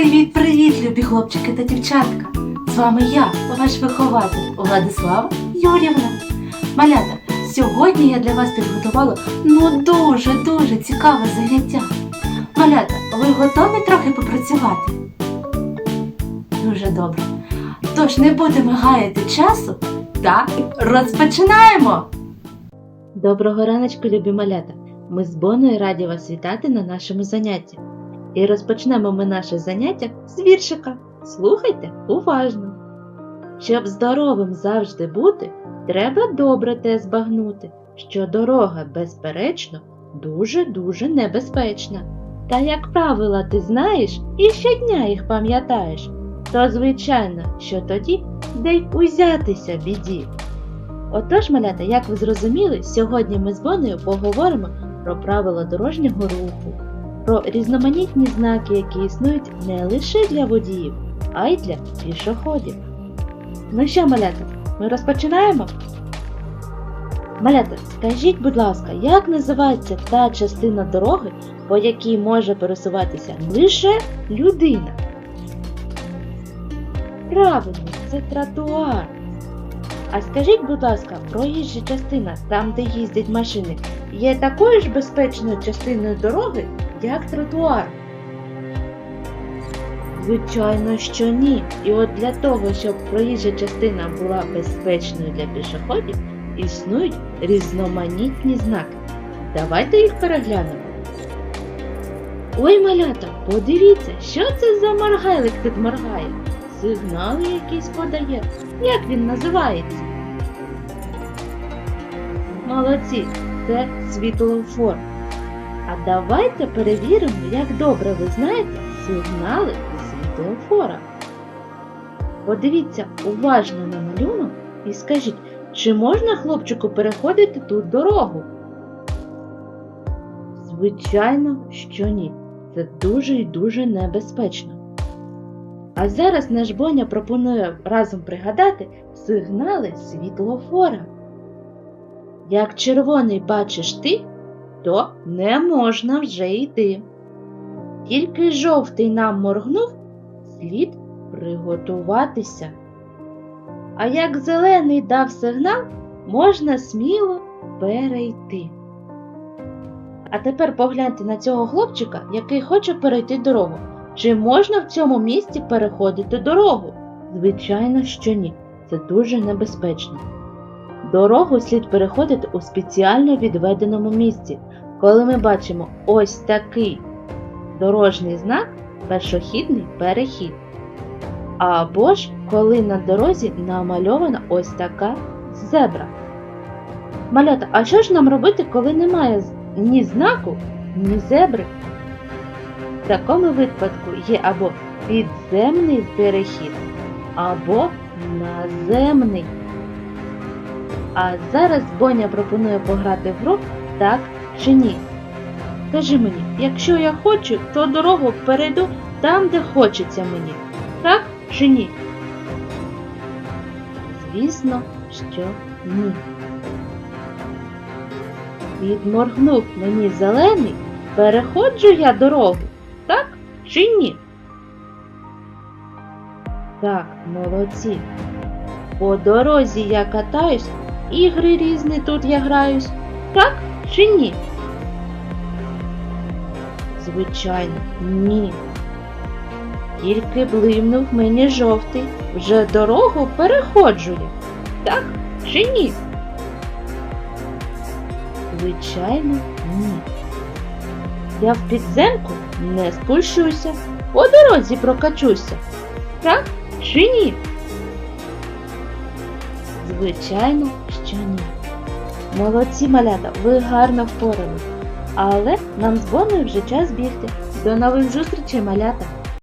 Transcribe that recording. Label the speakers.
Speaker 1: Привіт-привіт, любі хлопчики та дівчатка! З вами я, ваш вихователь Владислава Юрівна. Малята, сьогодні я для вас підготувала ну дуже-дуже цікаве заняття. Малята, ви готові трохи попрацювати? Дуже добре. Тож не будемо гаяти часу та розпочинаємо! Доброго раночку, любі малята! Ми з Боною раді вас вітати на нашому занятті. І розпочнемо ми наше заняття з віршика. Слухайте уважно. Щоб здоровим завжди бути, треба добре те збагнути, що дорога, безперечно, дуже-дуже небезпечна. Та як правила ти знаєш і щодня їх пам'ятаєш, то звичайно, що тоді де й узятися біді. Отож, малята, як ви зрозуміли, сьогодні ми з Бонею поговоримо про правила дорожнього руху про різноманітні знаки, які існують не лише для водіїв, а й для пішоходів. Ну що, малята, ми розпочинаємо? Малята, скажіть, будь ласка, як називається та частина дороги, по якій може пересуватися лише людина? Правильно, це тротуар. А скажіть, будь ласка, проїжджа частина, там, де їздять машини, є такою ж безпечною частиною дороги, як тротуар? Звичайно, що ні. І от для того, щоб проїжджа частина була безпечною для пішоходів, існують різноманітні знаки. Давайте їх переглянемо. Ой, малята, подивіться, що це за маргайлик тут моргає? Сигнали якісь подає. Як він називається? Молодці, це світлофор. А давайте перевіримо, як добре ви знаєте сигнали світлофора. Подивіться уважно на малюнок і скажіть, чи можна хлопчику переходити тут дорогу? Звичайно, що ні. Це дуже і дуже небезпечно. А зараз наш Боня пропонує разом пригадати сигнали світлофора. Як червоний бачиш ти, то не можна вже йти. Тільки жовтий нам моргнув, слід приготуватися. А як зелений дав сигнал, можна сміло перейти. А тепер погляньте на цього хлопчика, який хоче перейти дорогу. Чи можна в цьому місці переходити дорогу? Звичайно, що ні. Це дуже небезпечно. Дорогу слід переходити у спеціально відведеному місці, коли ми бачимо ось такий дорожній знак пешохідний перехід. Або ж коли на дорозі намальована ось така зебра. Малята, а що ж нам робити, коли немає ні знаку, ні зебри? В такому випадку є або підземний перехід, або наземний. А зараз Боня пропонує пограти в гру так чи ні. Скажи мені, якщо я хочу, то дорогу перейду там, де хочеться мені. Так чи ні? Звісно, що ні. Відморгнув мені зелений, переходжу я дорогу, так чи ні? Так, молодці. По дорозі я катаюсь, ігри різні тут я граюсь, так чи ні? Звичайно, ні. Тільки блимнув мені жовтий, вже дорогу переходжу я. Так чи ні? Звичайно, ні. Я в підземку не спущуся, по дорозі прокачуся. Так чи ні? Звичайно, що ні. Молодці малята, ви гарно впорали. Але нам з вами вже час бігти. До нових зустрічей, малята!